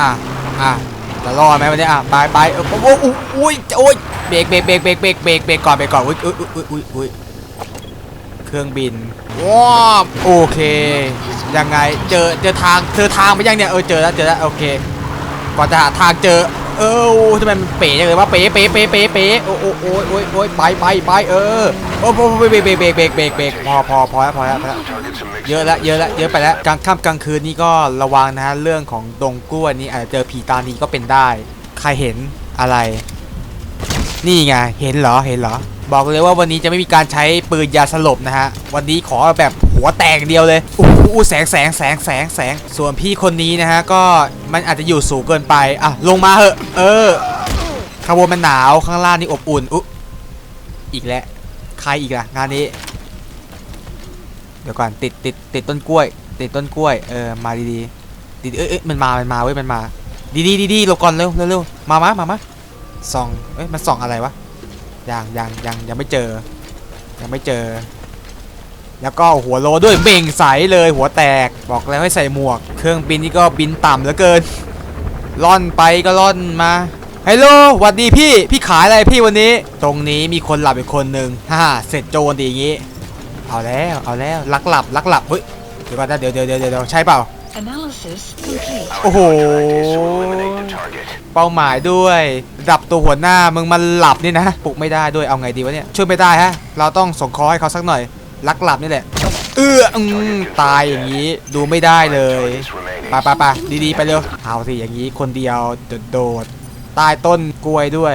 อะอะจะรอดไหมวันนี้อะไปไปโอ้โหอุ้ยโอ้ยเบรกเบรกเบรกเบรกเบรกเบรกเบรกก่อนเบรกก่อนอุ้ยอุ้ยอุ้ยอุ้ยอุ้ยเครื่องบินว้าวโอเคยังไงเจอเจอทางเจอทางไปยังเนี่ยเออเจอแล้วเจอแล้วโอเคก่อนจะหาทางเจอ เออทำไมมันเป๋จังเลยว่าเป๋เป๋เป๋เป๋เป๋โอ้โอ้โอ้ยโอ้ยโอ้ยไปไปไปเออโอ้โหเบรกเบรกเบรกเบรกเบรกเบรกพอพอพอแล้วพอแล้วเยอะแล้วเยอะแล้วเยอะไปแล้วกลางค่ำกลางคืนนี่ก็ระวังนะฮะเรื่องของดงกล้วยนี่อาจจะเจอผีตานีก็เป็นได้ ใครเห็นอะไร นี่ไงเห็นเหรอเห็นเหรอ บอกเลยว่าวันนี้จะไม่มีการใช้ปืนยาสลบนะฮะ วันนี้ขอแบบหัวแตกเดียวเลยอู้หูแสงแสงแสงแสงแสง ส่วนพี่คนนี้นะฮะ ก็มันอาจจะอยู่สูงเกินไป อะ ลงมาเหอะ เออขางบวนมันหนาวข้างล่างนี่อบอุ่นอุ๊อีกแล้ว ใครอีกล่ะ งานนี้ เดี๋ยวก่อนติดติดติดต้นกล้วย ติดต้นกล้วย เออ มาดีดีๆดีเอ้ยเอ้ยมันมา มันมาเว้ย มันมา ดีดีดีดีๆหลบก่อนเร็วเร็วเร็วมามามามาส่อง เอ้ย มันส่องอะไรวะ ยังยังยังยังไม่เจอ ยังไม่เจอ แล้วก็หัวโลด้วยเบ่งใสเลยหัวแตกบอกแล้วให้ใส่หมวก เครื่องบินนี่ก็บินต่ำเหลือเกินล่อนไปก็ล่อนมาฮัลโหลหวัดดีพี่ พี่ขายอะไรพี่วันนี้ ตรงนี้มีคนหลับอีกคนนึงฮ่าเสร็จโจรดีอย่างงี้ เอาแล้ว เอาแล้วลักหลับลักหลับ เฮ้ย เดี๋ยวก่อนนะเดี๋ยวเดี๋ยวเดี๋ยวใช่เปล่า โอ้โห เป้าหมายด้วยดับตัวหัวหน้ามึงมันหลับนี่นะปลุกไม่ได้ด้วยเอาไงดีวะเนี่ยช่วยไม่ได้ฮะ เราต้องส่งคอให้เขาสักหน่อยลักหลับนี่แหละ เอื้ออืมตายอย่างนี้ดูไม่ได้เลยไปไปไปดีๆ ไปเร็วเอาสิอย่างนี้คนเดียวโดดๆใต้ต้นกล้วยด้วย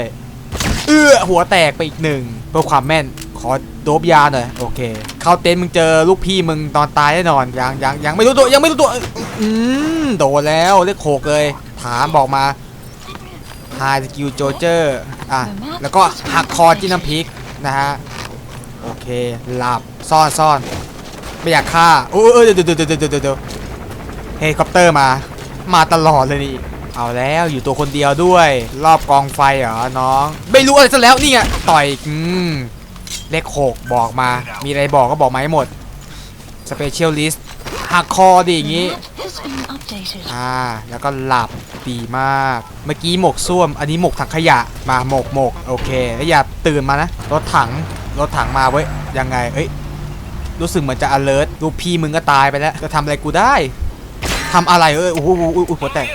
เอื้อหัวแตกไปอีกหนึ่งเพื่อความแม่นขอโดบยาหน่อยโอเค เข้าเต็นท์มึงเจอลูกพี่มึงตอนตายแน่นอนยังยังยังไม่รู้ตัวยังไม่รู้ตัวอืมโดนแล้วเรียกโขกเลย ถามบอกมา High Skill j o j e r อะแล้วก็หักคอจิ้มน้ำพริกนะฮะโอเคหลับซ่อนซ่อนไม่อยากฆ่าโอ้ยเอ้ยเดี๋ยวเดี๋ยวเดี๋ยวเดี๋ยวเดี๋ยวเดี๋ยวเฮลิคอปเตอร์มา มาตลอดเลยนี่ เอาแล้วอยู่ตัวคนเดียวด้วย รอบกองไฟเหรอน้อง ไม่รู้อะไรซะแล้วนี่ไงต่อยอืมเลขหกบอกมา มีอะไรบอกก็บอกมาให้หมดสเปเชียลลิสต์หักคอดิอย่างงี้อ่าแล้วก็หลับดีมาก เมื่อกี้หมกส้วม อันนี้หมกถังขยะมาหมกหมกโอเค แล้วอย่าตื่นมานะ รถถังรถถังมาเว้ยยังไงเอ้ยรู้สึกเหมือนจะ alert ลูกพี่มึงก็ตายไปแล้วจะทำอะไรกูได้ทำอะไรเอ้ยโอ้โหโอ้โหโอ้โหหัวแตก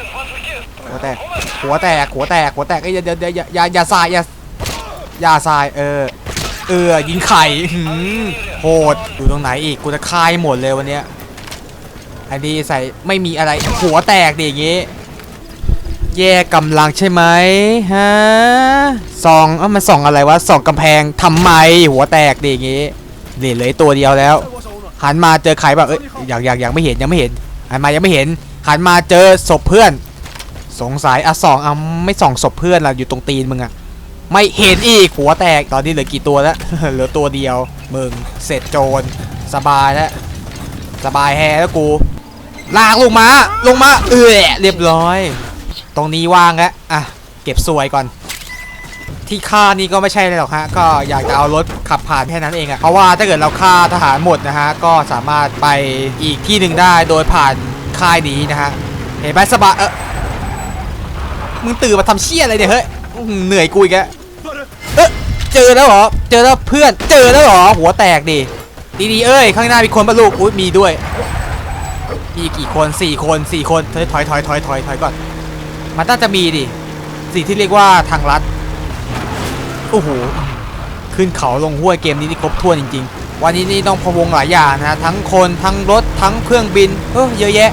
วแตก หัวแตก หัวแตก หัวแตกเอ้ยอย่าอย่าอย่าอย่าอย่าสายอย่าอย่าสาย เออ เออ ยิงไข่หืมโหด อยู่ตรงไหนอีก กูจะคายหมดเลยวันเนี้ย อันนี้ใส่ไม่มีอะไร หัวแตกดิอย่างงี้ แย่กำลังใช่ไหมฮะส่องเอ้ามันส่องอะไรวะ ส่องกำแพงทำไม หัวแตกดิอย่างงี้เหลือเลยตัวเดียวแล้ว หันมาเจอใครแบบเอ้ย อยังยังยังไม่เห็นยังไม่เห็นหันมายังไม่เห็นหันมาเจอศพเพื่อน สงสัยอะสองอะไม่ส่องศพเพื่อนล่ะอยู่ตรงตีนมึงอะไม่เห็นอีกหัวแตกตอนนี้เหลือกี่ตัวแล้ว เหลือตัวเดียวมึงเสร็จโจรสบายแล้วสบายแฮแล้วกู ลากลงมาลงมาเออเรียบร้อย ตรงนี้ว่างแล้วอะเก็บสวยก่อน ที่ฆ่านี่ก็ไม่ใช่เลยหรอกฮะ ก็อยากจะเอารถขับผ่านแค่นั้นเองอะเพราะว่าถ้าเกิดเราฆ่าทหารหมดนะฮะก็สามารถไปอีกที่หนึ่งได้โดยผ่านค่ายนี้นะฮะเห็นไหมสบายเออ มึงตื่นมาทำเชี่ยอะไรเนี่ยเฮ้ยเหนื่อยกูอีกแล้วเอะเจอแล้วเหรอ เจอแล้วเพื่อน เจอแล้วเหรอ หัวแตกดิดีๆเอ้ย ข้างหน้ามีคนปะลูกอุ้ยมีด้วย มีกี่คนสี่คนสี่คนเฮ้ยถอยถอยถอยถอยถอยก่อน มันน่าจะมีดิสิ่งที่เรียกว่าทางลัด โอ้โห ขึ้นเขาลงห้วยเกมนี้นี่ครบถ้วนจริง ๆ วันนี้นี่ต้องพะวงหลายอย่างนะ ทั้งคนทั้งรถทั้งเครื่องบิน เออเยอะแยะ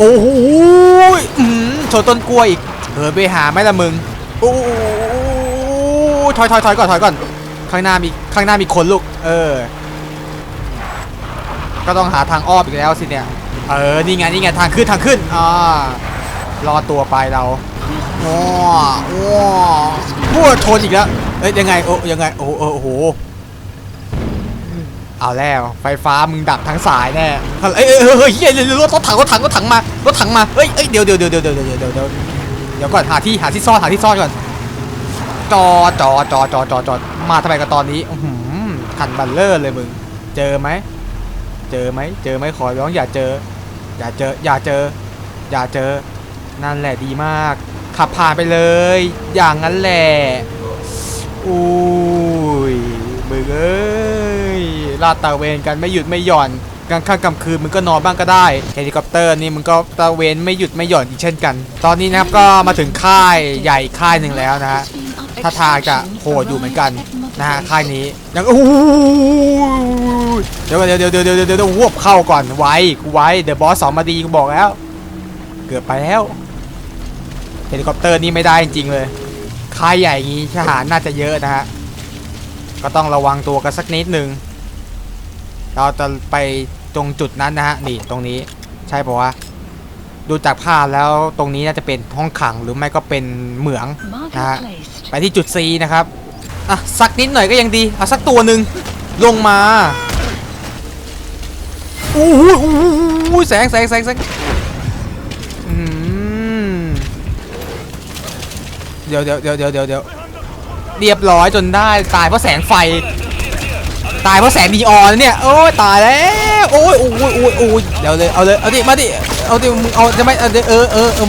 โอ้โหอื้อหือชนต้นกล้วยอีกเออไปหาไหมล่ะมึงโอ้โหถอยถอยถอยก่อนถอยก่อน ข้างหน้ามีข้างหน้ามีคนลูก เออ ก็ต้องหาทางอ้อมอีกแล้วสิเนี่ย เออ นี่ไงนี่ไงทางขึ้นทางขึ้นอ่ารอตัวไปเราว้าว้าพัวชนอีกแล้ว เอ้ยยังไงโอ้ยังไงโอ้โอ้โห เอาแล้วไฟฟ้ามึงดับทั้งสายแน่เอ้ยเฮ้ยเฮ้ยรถรถถังรถถังรถถังมารถถังมาเอ้ยเอ้ยเดี๋ยวเดี๋ยวเดี๋ยวเดี๋ยวเดี๋ยวเดี๋ยวเดี๋ยวเดี๋ยวก่อนหาที่หาที่ซ่อนหาที่ซ่อนก่อนจอจอจอจอจอจอมาทำไมกันตอนนี้อืมขันบัลเลอร์เลยมึงเจอไหมเจอไหมเจอไหมขอร้องอย่าเจอ อย่าเจออย่าเจอ อย่าเจอ นั่นแหละดีมาก ขับผ่านไปเลย อย่างนั้นแหละอุ้ มึงเอ้ยลาดตะเวนกันไม่หยุดไม่หย่อนกลางค่ำกลางคืนมึงก็นอนบ้างก็ได้เฮลิคอปเตอร์นี่มึงก็ตะเวนไม่หยุดไม่หย่อนอีกเช่นกัน ตอนนี้นะครับก็มาถึงค่ายใหญ่ค่ายหนึ่งแล้วนะฮะท่าทางจะโหดอยู่เหมือนกันนะฮะค่ายนี้ยังโอ้เดี๋ยวเดี๋ยวเดี๋ยวเดี๋ยวเดี๋ยวเดี๋ยววบเข้าก่อนไว้กูไว้เดี๋ยวบอสสองมาดีกูบอกแล้ว เกือบไปแล้วเฮลิคอปเตอร์นี่ไม่ได้จริงๆเลยค่ายใหญ่งี้ทหารน่าจะเยอะนะฮะ ก็ต้องระวังตัวกันสักนิดนึงเราจะไปตรงจุดนั้นนะฮะนี่ตรงนี้ใช่ปะวะดูจากภาพแล้วตรงนี้น่าจะเป็นห้องขังหรือไม่ก็เป็นเหมือง Marker Ah. placed. ไปที่จุด C นะครับอะสักนิดหน่อยก็ยังดีเอาสักตัวหนึ่งลงมาอู้หูอู้หูหูแสงแสงแสงแสงเดี๋ยวเดี๋ยวเดี๋ยวเดี๋ยวเดี๋ยว เดียวเรียบร้อยจนได้ตายเพราะแสงไฟ ตายเพราะแสงนีออนเนี่ยโอ้ยตายแล้วโอ้ยโอ้ยโอ้ยโอ้ยเดี๋ยวเลยเอาเลยเอาดิมาดิเอาดิมึงเอาจะไม่เอาดิเออเออเออ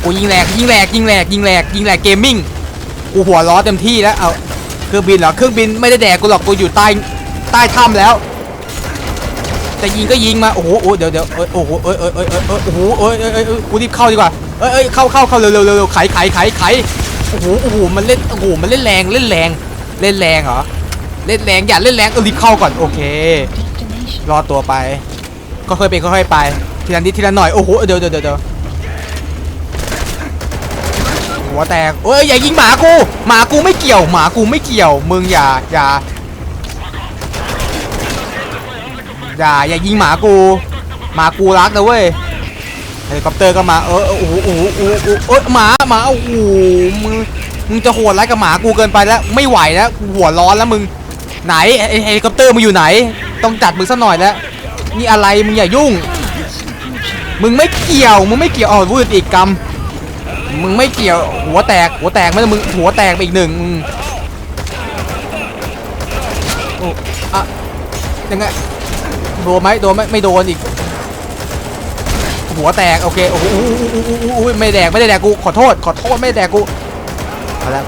โอ้ยิงแหลกยิงแหลกยิงแหลกยิงแหลกยิงแหลกเกมมิ่งกูหัวล้อเต็มที่แล้วเอาเครื่องบินเหรอเครื่องบินไม่ได้แดกกูหรอกกูอยู่ใต้ใต้ถ้ำแล้วจะยิงก็ยิงมาโอ้โหเดี๋ยวเดี๋ยวเอ้ยโอ้โหเอ้ยเอ้ยเอ้ยเอ้ยเอ้ยโอ้โหเอ้ยเอ้ยเอ้ยเอ้ยกูรีบเข้าดีกว่าเอ้ยเอ้ยเข้าเข้าเข้าเร็วเร็วเร็วไขไขไขไข โอ้โหโอ้โหมันเล่นโอ้โหมันเล่นแรงเล่นแรงเล่นแรงเหรอเล่นแรงอย่าเล่นแรงเออรีบเข้าก่อนโอเค รอตัวไปก็ค่อยๆไปค่อยๆไปทีละนิดทีละหน่อยโอ้โหเดี๋ยวเดี๋ยวเดี๋ยวหัวแตกเอ้ยอย่ายิงหมากูหมากูไม่เกี่ยวหมากูไม่เกี่ยวมึงอย่าอย่าอย่าอย่ายิงหมากูหมากูรักนะเว้ย ฮลิคอปเตอร์ก็มาเออโอ้โหโอ้โหโอ้โหโอ้โหเอ้ยหมาหมาโอ้โหมึงมึงจะโหดร้ายกับหมากูเกินไปแล้วไม่ไหวแล้วหัวร้อนแล้วมึงไหนไอ้ไอ้เฮลิคอปเตอร์มึงอยู่ไหน ต้องจัดมึงสักหน่อยแล้วนี่อะไรมึงอย่ายุ่ง มึงไม่เกี่ยวมึงไม่เกี่ยวอ๋อพูดอีกกรรมมึงไม่เกี่ยวหัวแตกหัวแตกไม่ได้มึงหัวแตกไปอีกหนึ่งโอ้อะยังไงโดนไหมโดนไหมไม่โดนอีก หัวแตกโอเคโอ้โหไม่แดกไม่ได้แดกกูขอโทษขอโทษไม่แดกกูเอาละ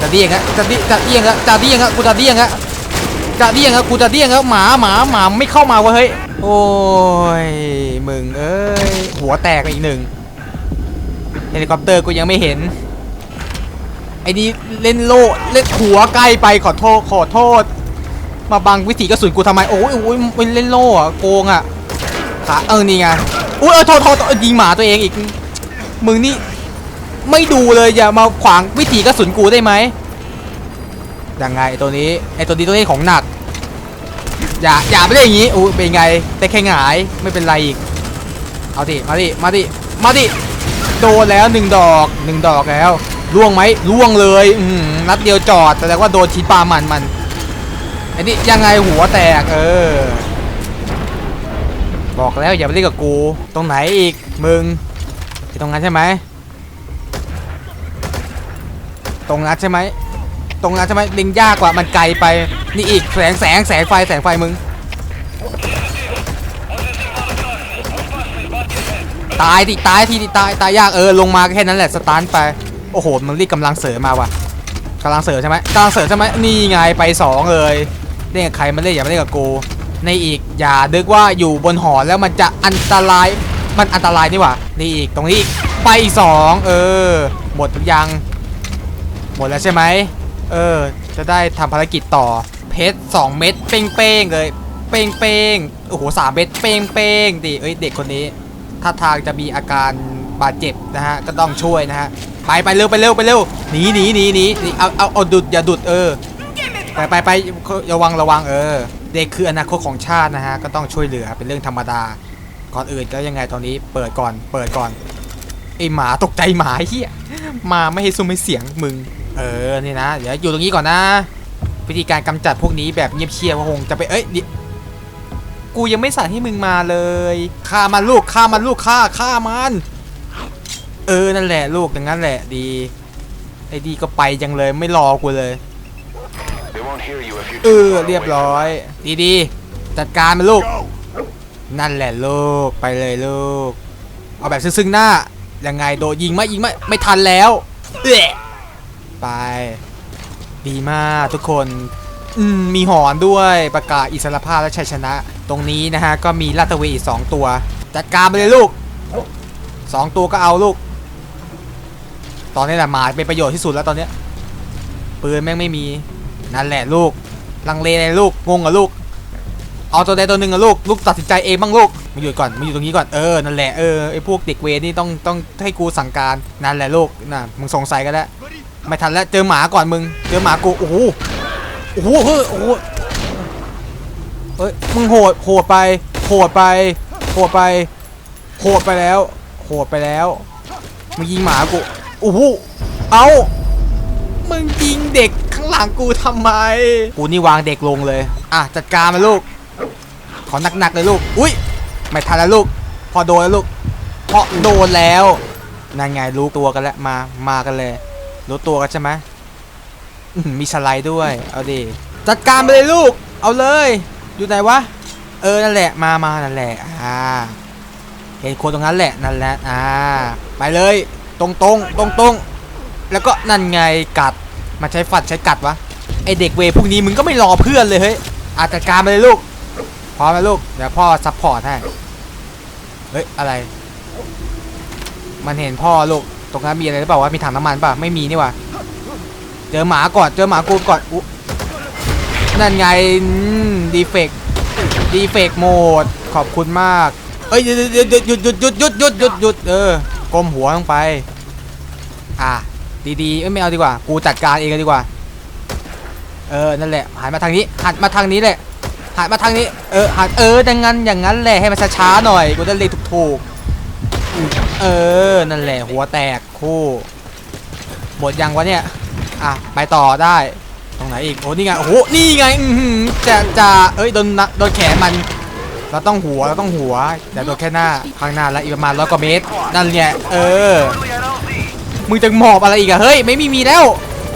จะเดี้ยงฮะจะดิจะเดี้ยงฮะจะเดี้ยงฮะกูจะเดี้ยงฮะจะเดี้ยงครับกูจะเดี้ยงครับหมาหมาหมาไม่เข้ามาเวะเฮ้ยโอ้ยมึงเอ้ยหัวแตกอีกหนึ่งเฮลิคอปเตอร์กูยังไม่เห็นไอ้นี่เล่นโล่เล่นหัวใกล้ไปขอโทษขอโทษ มาบังวิถีกระสุนกูทำไมโอ้ยโอ้ยมันเล่นโล่อะโกงอะขาเออนี่ไง อุ้ยเออโทษโทษยิงหมาตัวเองอีก มึงนี่ไม่ดูเลยอย่ามาขวางวิถีกระสุนกูได้ไหมยังไงตัวนี้ไอตัวนี้ตัวนี้ของหนัก อย่าอย่าไปเล่อย่างนี้อู้เป็นไง แต่แค่หงายไม่เป็นไรอีก เอาดิมาดิมาดิมาดิโดนแล้วหนึ่งดอกหนึ่งดอกแล้วล่วงไหมล่วงเลยอืมนัดเดียวจอดแต่ว่าโดนชิ้นปลามันมันไอ้นี่ยังไงหัวแตกเออ บอกแล้วอย่าไปเล่นกับกู ตรงไหนอีกมึงที่ตรงนั้นใช่ไหม ตรงนั้นใช่ไหม ตรงนั้นใช่ไหมลิงยากกว่ามันไกลไป นี่อีกแสงแสงแสงไฟแสงไฟมึง ตายดิตายทีดิตายตายยากเออลงมาแค่นั้นแหละสตาร์ทไป โอ้โหมันรีบกำลังเสริมมาว่ะกำลังเสริมใช่ไหมกำลังเสริมใช่ไหมนี่ไงไปสองเลยเล่นกับใครมันเล่นอย่ามาเล่นกับกู ในอีกอย่าดึกว่าอยู่บนหอแล้วมันจะอันตรายมันอันตรายนี่หว่านี่อีกตรงนี้อีกไปอีกสองเออ หมดหรือยัง หมดแล้วใช่ไหมเออ จะได้ทำภารกิจต่อเพชรสองเม็ดเป้งๆเลย เป้งๆโอ้โหสามเม็ดเป้งๆดิเอ้ยเด็กคนนี้ท่าทางจะมีอาการบาดเจ็บนะฮะก็ต้องช่วยนะฮะไปไปเร็วไปเร็วไปเร็วหนีหนีหนีหนีหนีเอาเอาเอาดุดอย่าดุดเออไปไปไประวังระวังเออ เด็กคืออนาคตของชาตินะฮะก็ต้องช่วยเหลือเป็นเรื่องธรรมดา ก่อนอื่นก็ยังไงตอนนี้เปิดก่อนเปิดก่อนไอหมาตกใจหมาเฮียหมาไม่ให้ซุ้มไม่เสียงมึง เออนี่นะเดี๋ยวอยู่ตรงนี้ก่อนนะ วิธีการกำจัดพวกนี้แบบเงียบเชียบคงจะไปเอ้ยกูยังไม่สั่งให้มึงมาเลยฆ่ามันลูกฆ่ามันลูกฆ่าฆ่ามันเออนั่นแหละลูกอย่างนั้นแหละดีไอ้ดีก็ไปจังเลยไม่รอกูเลย เออเรียบร้อยดีดีๆ จัดการมันลูก นั่นแหละลูก ไปเลยลูก เอาแบบซึ่งๆหน้า ยังไงโดนยิงไหมยิงไหมไม่ทันแล้วเอ๊ะไป ดีมากทุกคนอืมมีหอนด้วยประกาศอิสรภาพและชัยชนะ ตรงนี้นะฮะ ก็มีลาดตระเวนอีกสองตัว จัดการไปเลยลูกสองตัวก็เอาลูก ตอนนี้แหละหมาเป็นประโยชน์ที่สุดแล้วตอนเนี้ยปืนแม่งไม่มี นั่นแหละลูก ลังเลเลยลูก งงเหรอลูก เอาตัวใดตัวหนึ่งอะลูก ลูกตัดสินใจเองบ้างลูกมาอยู่ก่อนมาอยู่ตรงนี้ก่อน เออ นั่นแหละ เออ ไอพวกเด็กเวรนี่ต้องต้องให้กูสั่งการ นั่นแหละลูกน่ะ มึงสงสัยกันแล้ว ไม่ทันแล้ว เจอหมาก่อนมึง เจอหมากู โอ้โห โอ้โห เฮ้ย โอ้โหเฮ้ย มึงโหด โหดไป โหดไป โหดไป โหดไปแล้ว โหดไปแล้ว มึงยิงหมากู โอ้โห เอามึงยิงเด็ก หลังกูทำไม กูนี่วางเด็กลงเลย อะจัดการมาลูก ขอหนักๆเลยลูก อุ้ยไม่ทันแล้วลูก พอโดนแล้วลูก พอโดนแล้ว นั่นไงรู้ตัวกันแล้วมา มากันเลย รู้ตัวกันใช่ไหมอื้อหือมีสไลด์ด้วย เอาดิ จัดการไปเลยลูก เอาเลย อยู่ไหนวะ เออ นั่นแหละ มามานั่นแหละ อ่า เห็นคนตรงนั้นแหละ นั่นแหละ อ่า ไปเลย ตรงตรงตรงตรงๆแล้วก็นั่นไงกัด มาใช้ฝัดใช้กัดวะไอเด็กเวพวกนี้มึงก็ไม่รอเพื่อนเลยเฮ้ยอาจัดการไปเลยลูกพร้อมไหมลูกเดี๋ยวพ่อซัพพอร์ตให้เฮ้ยอะไร มันเห็นพ่อลูกตรงนั้นมีอะไรหรือเปล่าวะมีถังน้ำมันป่ะไม่มีนี่ว่าเจอหมาก่อนเจอหมากูก่อนอุนั่นไงดีเฟกดีเฟกโหมดขอบคุณมากเอ้ยหยุดหยุดหยุดหยุดหยุดหยุดหยุดหยุดหยุดเออก้มหัวลงไป อะ ดีๆเอ้ยไม่เอาดีกว่า กูจัดการเองเลยดีกว่า เออ นั่นแหละ หันมาทางนี้ หันมาทางนี้แหละ หันมาทางนี้ เออ หัน เออดังนั้นอย่างนั้นแหละ ให้มันช้าๆหน่อย กูจะเรียกถูกๆ เออ นั่นแหละ หัวแตกคู่ หมดยังวะเนี่ย อะ ไปต่อได้ ตรงไหนอีก โอ้ นี่ไง โอ้โห นี่ไง อือหือจะจะเอ้ย โดนนะโดนแขนมัน เราต้องหัว เราต้องหัวแต่โดนแค่หน้า ข้างหน้าแล้วอีกประมาณร้อยกว่าเมตร นั่นไงเออ มึงจะหมอบอะไรอีกอะเฮ้ยไม่มีมีแล้ว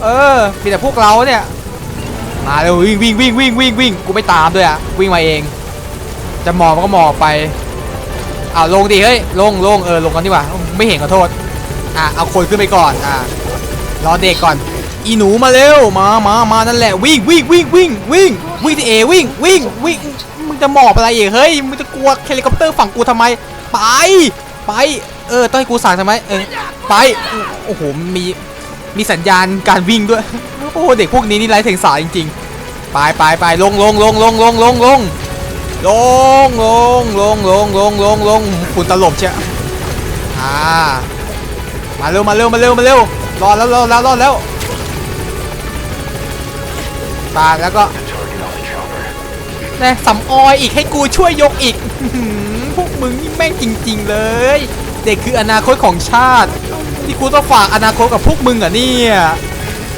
เออมีแต่พวกเราเนี่ยมาเร็ววิ่งวิ่งวิ่งวิ่งวิ่งวิ่งกูไม่ตามด้วยอะวิ่งมาเอง จะหมอบก็หมอบไปอ่าลงดิเฮ้ยลงลงเออลงกันดีกว่าไม่เห็นขอโทษอะเอาคนขึ้นไปก่อนอะรอเด็กก่อน อีหนูมาเร็วมามามานั่นแหละวิ่งวิ่งวิ่งวิ่งวิ่งวิ่งที่เอวิ่งวิ่งวิ่งมึงจะหมอบอะไรอีกเฮ้ยมึงจะกลัวเฮลิคอปเตอร์ฝั่งกูทำไมไปไป เออต้องให้กูสั่งทำไหมเออไปโอ้โหมีมีสัญญาณการวิ่งด้วยโอ้เด็กพวกนี้นี่ไร้เสียงสาจริงๆไปไปไปลงลงลงลงลงลงลงลงลงลงลงลงลงลงคุณตลบเชียอ่ามาเร็วมาเร็วมาเร็วมาเร็วรอดแล้วรอดแล้วรอดแล้วปาแล้วก็นี่สำออยอีกให้กูช่วยยกอีกพวกมึงนี่แม่งจริง ๆ เลย ด็กคืออนาคตของชาติ ที่กูต้องฝากอนาคตกับพวกมึงอะเนี่ย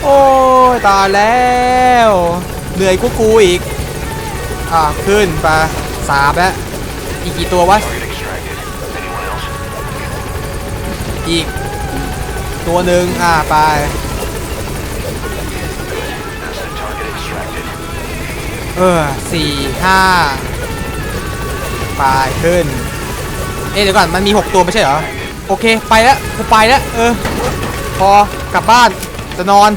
โอ้ยตายแล้ว เหนื่อยกูกูอีก อ่าขึ้นไปสามแล้ว อีกกี่ตัววะ อีก ตัวหนึ่งอ่าไปเออสี่ห้าไปขึ้น เอ๊ะเดี๋ยวก่อนมันมี 6 ตัวไม่ใช่เหรอ โอเค ไปแล้วกูไปแล้ว เออ พอกลับบ้านจะนอน